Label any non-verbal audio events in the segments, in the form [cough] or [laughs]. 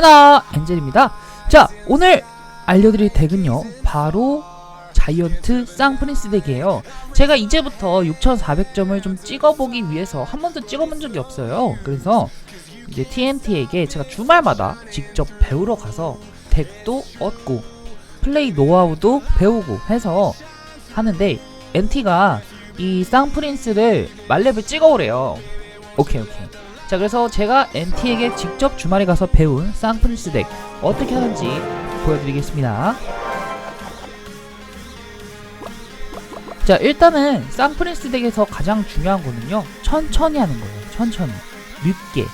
해나 엔젤입니다. 자, 오늘 알려드릴 덱은요, 바로 자이언트 쌍프린스 덱이에요. 제가 이제부터 6,400점을 좀 찍어보기 위해서 한 번도 찍어본 적이 없어요. 그래서 이제 TNT에게 제가 주말마다 직접 배우러 가서 덱도 얻고 플레이 노하우도 배우고 해서 하는데 NT가 이 쌍프린스를 말렙을 찍어오래요. 오케이 오케이. 자 그래서 제가 NT에게 직접 주말에 가서 배운 쌍프린스 덱 어떻게 하는지 보여드리겠습니다. 자 일단은 쌍프린스 덱에서 가장 중요한 거는요 천천히 하는 거예요. 천천히 늦게.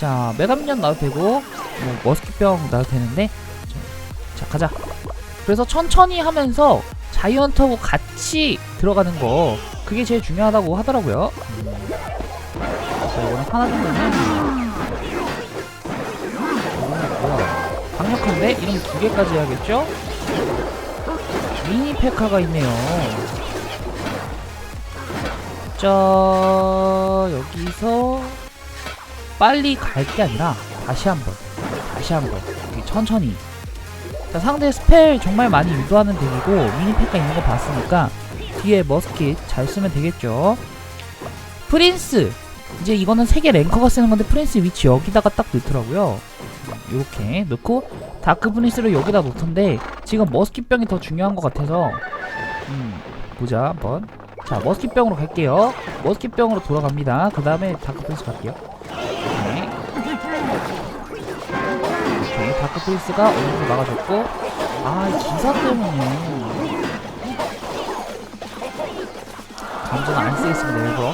자 메가민전 나도 되고 뭐 머스킷병 나도 되는데 자, 자 가자. 그래서 천천히 하면서 자이언트하고 같이 들어가는 거 그게 제일 중요하다고 하더라고요. 음. 자 이거는 하나 정도는 이거는 뭐야 강력한데? 이러면 두 개까지 해야겠죠? 미니 페카가 있네요 자 여기서 빨리 갈 게 아니라 다시 한번 다시 한번 천천히 자 상대 스펠 정말 많이 유도하는 덱이고 미니 페카 있는 거 봤으니까 뒤에 머스킷 잘 쓰면 되겠죠 프린스 이제 이거는 세계 랭커가 쓰는 건데 프린스 위치 여기다가 딱 넣더라고요. 이렇게 넣고 다크 프린스를 여기다 놓던데 지금 머스킷병이 더 중요한 것 같아서 음 보자 한번 자 머스킷병으로 갈게요. 머스킷병으로 돌아갑니다. 그 다음에 다크 프린스 갈게요. 오케이. 오케이 다크 프린스가 어느 정도 막아줬고 아이 기사 때문에 감전 안 쓰겠습니다 일부러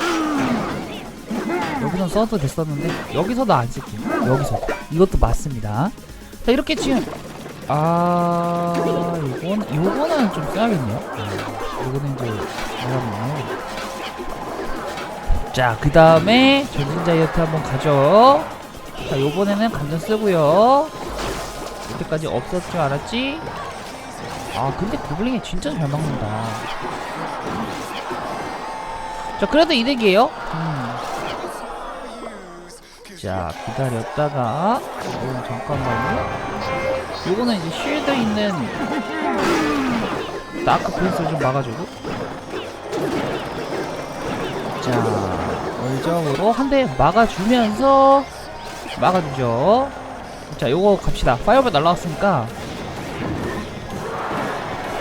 여기선 써도 됐었는데 여기서도 안 쓸게요 여기서. 이것도 맞습니다. 자 이렇게 지금 아 요건 요거는 좀 써야겠네요. 음, 요거는 이제 뭐라네요 자그 다음에 전진 자이언트 한번 가죠. 자 요번에는 감전 쓰고요. 이때까지 없었줄 알았지? 아 근데 고블링이 진짜 잘 막는다. 자 그래도 이득이에요. 음. 자 기다렸다가 어, 잠깐만요. 요거는 이제 쉴드 있는 다크 프린스를 좀 막아주고. 자 얼정으로 한 대 막아주면서 막아주죠. 자 요거 갑시다. 파이어볼 날라왔으니까.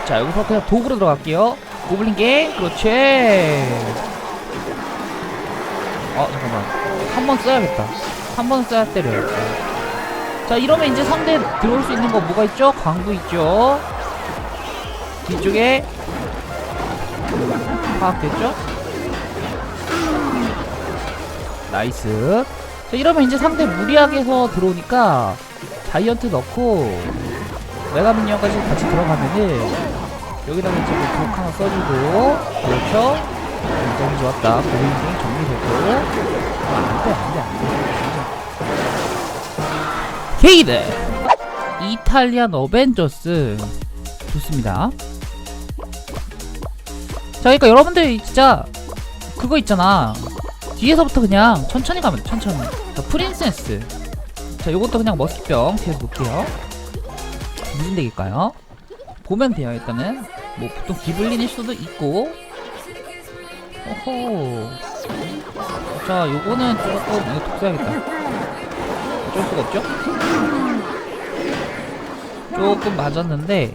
자 여기서 그냥 도구로 들어갈게요. 고블린 게 그렇지 어 잠깐만. 한 번 써야겠다. 한 번 써야 때려요. 자 이러면 이제 상대 들어올 수 있는 거 뭐가 있죠? 광부 있죠? 뒤쪽에 파악됐죠? 나이스. 자 이러면 이제 상대 무리하게 해서 들어오니까 자이언트 넣고 메가민ion까지 같이 들어가면은 여기다가 이제 뭐 독 하나 써주고 그렇죠? 너무 좋았다. 고민이 정리되고 게이드. 이탈리안 어벤져스. 좋습니다. 자 그러니까 여러분들 진짜 그거 있잖아. 뒤에서부터 그냥 천천히 가면 돼, 천천히. 자 프린세스. 자 요것도 그냥 머스킷병 뒤에서 놓을게요. 무슨 덱일까요? 보면 돼요 일단은. 뭐 보통 기블린일 수도 있고. 오호 자 요거는 조금 이거 독 써야겠다. 어쩔 수가 없죠 조금 맞았는데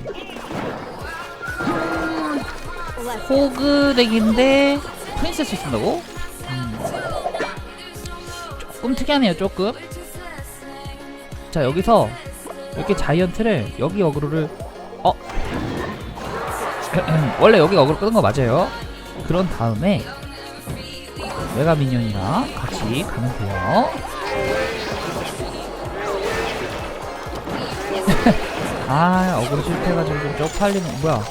호그 덱인데 프린세스 쓴다고? 음. 조금 특이하네요 조금 자 여기서 이렇게 자이언트를 여기 어그로를 어 [clears throat] 원래 여기 어그로 끄는 거 맞아요 그런 다음에 메가 미니언이랑 같이 가면 돼요 [laughs] 아 어그로 실패해가지고 좀 쪽팔리는 뭐야?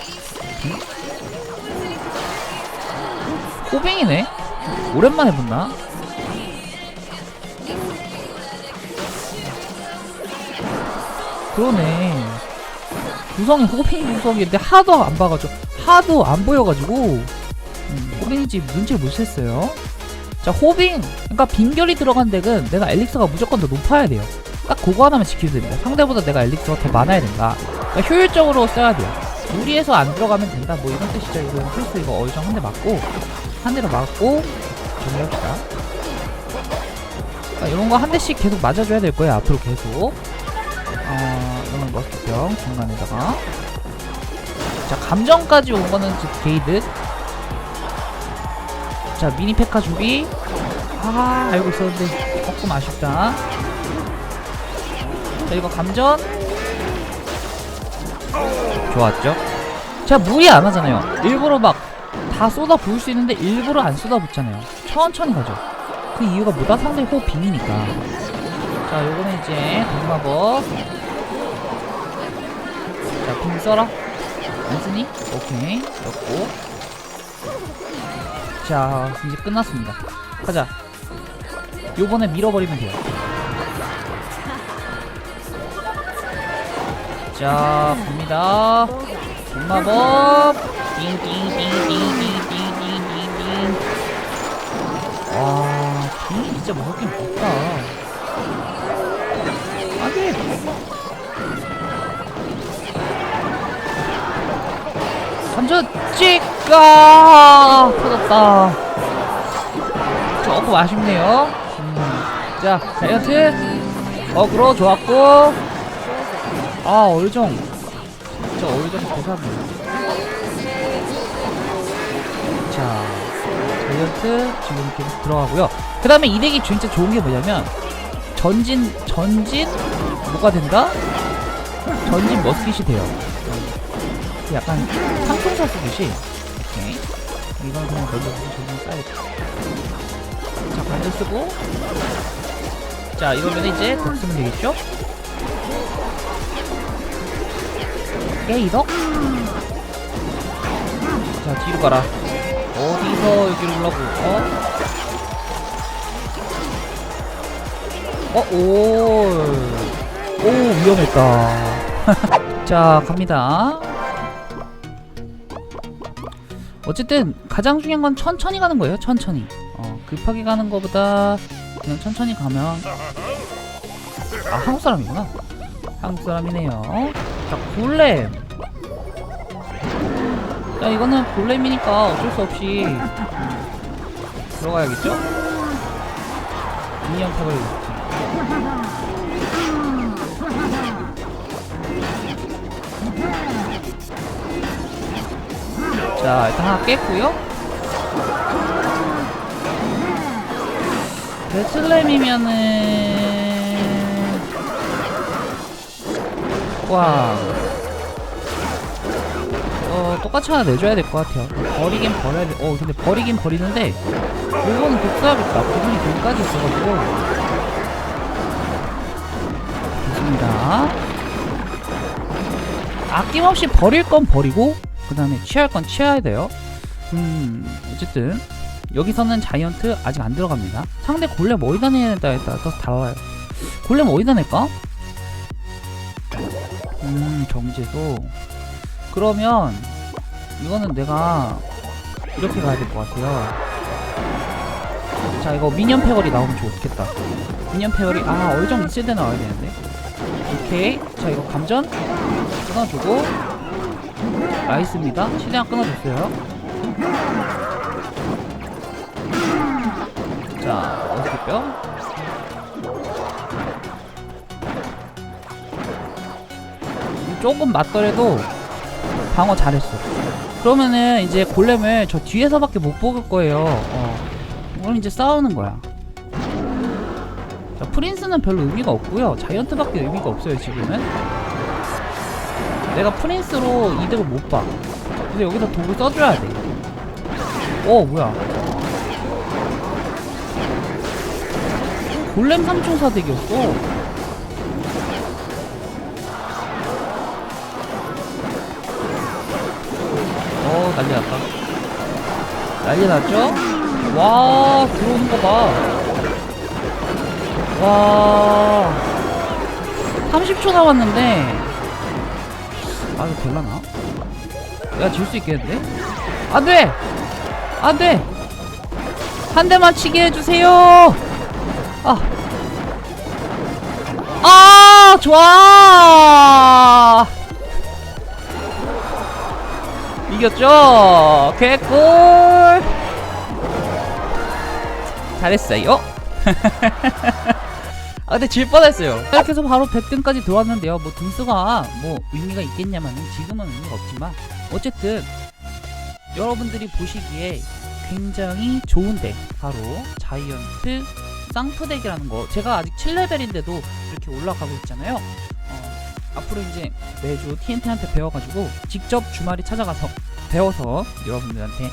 응? 호빙이네? 오랜만에 본나? 그러네. 구성이 호빙 구성인데 하도 안 봐가지고 하도 안 보여가지고 음, 호빙인지 눈치를 못 챘어요. 자 호빙. 그러니까 빈결이 들어간 덱은 내가 엘릭서가 무조건 더 높아야 돼요 딱 그거 하나만 지키면 됩니다. 상대보다 내가 엘릭스가 더 많아야 된다. 그러니까 효율적으로 써야 돼요. 무리해서 안 들어가면 된다. 뭐 이런 뜻이죠. 이거 플스 이거 얼정 한 대 맞고 한 대로 맞고 정리합시다. 자, 이런 거 한 대씩 계속 맞아줘야 될 거예요. 앞으로 계속. 어, 이거는 머스병 중간에다가. 자, 감정까지 온 거는 즉 게이드. 자, 미니 페카 준비. 아, 알고 있었는데 조금 아쉽다. 자, 이거 감전. 좋았죠? 제가 무리 안 하잖아요. 일부러 막 다 쏟아 부을 수 있는데 일부러 안 쏟아 붓잖아요. 천천히 가죠. 그 이유가 뭐다? 상대 호흡 빙이니까. 자, 요거는 이제 동마법. 자, 빙 써라. 안 쓰니? 오케이. 넣고. 자, 이제 끝났습니다. 가자. 요번에 밀어버리면 돼요. 자, 갑니다. 동마법. 띵띵띵띵띵띵띵띵띵. 와, 빙이 진짜 먹긴 먹다. 안 돼! 완전 찍까 터졌다. 조금 아쉽네요. 음. 자, 자이언트 어그로 좋았고, 아 얼정, 진짜 얼정 대사네. 자, 자이언트 지금 계속 들어가고요. 그 다음에 이 덱이 진짜 좋은 게 뭐냐면 전진 전진 뭐가 된다? 전진 머스킷이 돼요. 약간 상통사 쓰듯이 오케이 이건 그냥 던져서 전진 써야겠다. 자 반대 쓰고 자 이러면 이제 덕 쓰면 되겠죠? 게이덕 자 뒤로 가라 어디서 여기로 올라고 어? 어, 오. 오, 위험했다. [laughs] 자, 갑니다. 어쨌든, 가장 중요한 건 천천히 가는 거예요, 천천히. 어, 급하게 가는 것보다 그냥 천천히 가면. 아, 한국 사람이구나. 한국 사람이네요. 자, 골렘. 자, 이거는 골렘이니까 어쩔 수 없이 들어가야겠죠? 미니언 탑을 자 일단 하나 깼고요 베틀렘이면은 와 어, 똑같이 하나 내줘야 될 것 같아요. 버리긴 버려야 돼. 어, 근데 버리긴 버리는데, 이거는 복사하겠다. 부분이 거기까지 있어가지고. 좋습니다. 아낌없이 버릴 건 버리고, 그 다음에 취할 건 취해야 돼요. 음, 어쨌든, 여기서는 자이언트 아직 안 들어갑니다. 상대 골렘 어디다 내냐에 따라서 달라요. 골렘 어디다 낼까? 음, 정제도. 그러면 이거는 내가 이렇게 가야 될 것 같아요. 자 이거 미니언 패거리 나오면 좋겠다. 미니언 패거리 아 얼정 있을 때 나와야 되는데. 오케이 자 이거 감전 끊어주고 나이스입니다. 최대한 끊어줬어요. 자 어떻게 뼈? 조금 맞더라도 방어 잘했어. 그러면은 이제 골렘을 저 뒤에서밖에 못 뽑을 거예요. 어. 그럼 이제 싸우는 거야. 자, 프린스는 별로 의미가 없고요. 자이언트밖에 의미가 없어요, 지금은. 내가 프린스로 이득을 못 봐. 그래서 여기서 독을 써줘야 돼. 어, 뭐야. 골렘 삼총사 덱이었어. 난리 났다 난리 났죠? 와 들어오는 거 봐 와 30초 남았는데 아 이거 될라나? 내가 질 수 있겠는데? 안 돼! 안 돼! 한 대만 치게 해주세요! 아! 아! 아 좋아 이겼죠? 개꿀 잘했어요. [laughs] 아 근데 질 뻔했어요. 이렇게 해서 바로 100등까지 들어왔는데요. 뭐 등수가 뭐 의미가 있겠냐면 지금은 의미가 없지만 어쨌든 여러분들이 보시기에 굉장히 좋은데 바로 자이언트 쌍푸덱이라는 거. 제가 아직 7레벨인데도 이렇게 올라가고 있잖아요. 어, 앞으로 이제 매주 TNT한테 배워가지고 직접 주말에 찾아가서 배워서 여러분들한테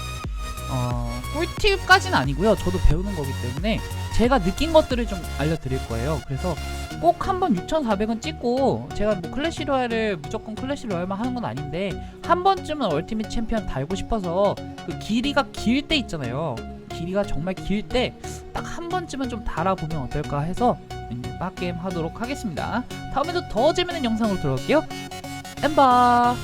어, 꿀팁까지는 아니고요. 저도 배우는 거기 때문에 제가 느낀 것들을 좀 알려드릴 거예요. 그래서 꼭 한번 6,400원 찍고 제가 뭐 클래시 로얄을 무조건 클래시 로얄만 하는 건 아닌데 한 번쯤은 얼티밋 챔피언 달고 싶어서 그 길이가 길 때 있잖아요. 길이가 정말 길 때 딱 한 번쯤은 좀 달아보면 어떨까 해서 이제 빡게임 하도록 하겠습니다. 다음에도 더 재밌는 영상으로 돌아올게요. 엠바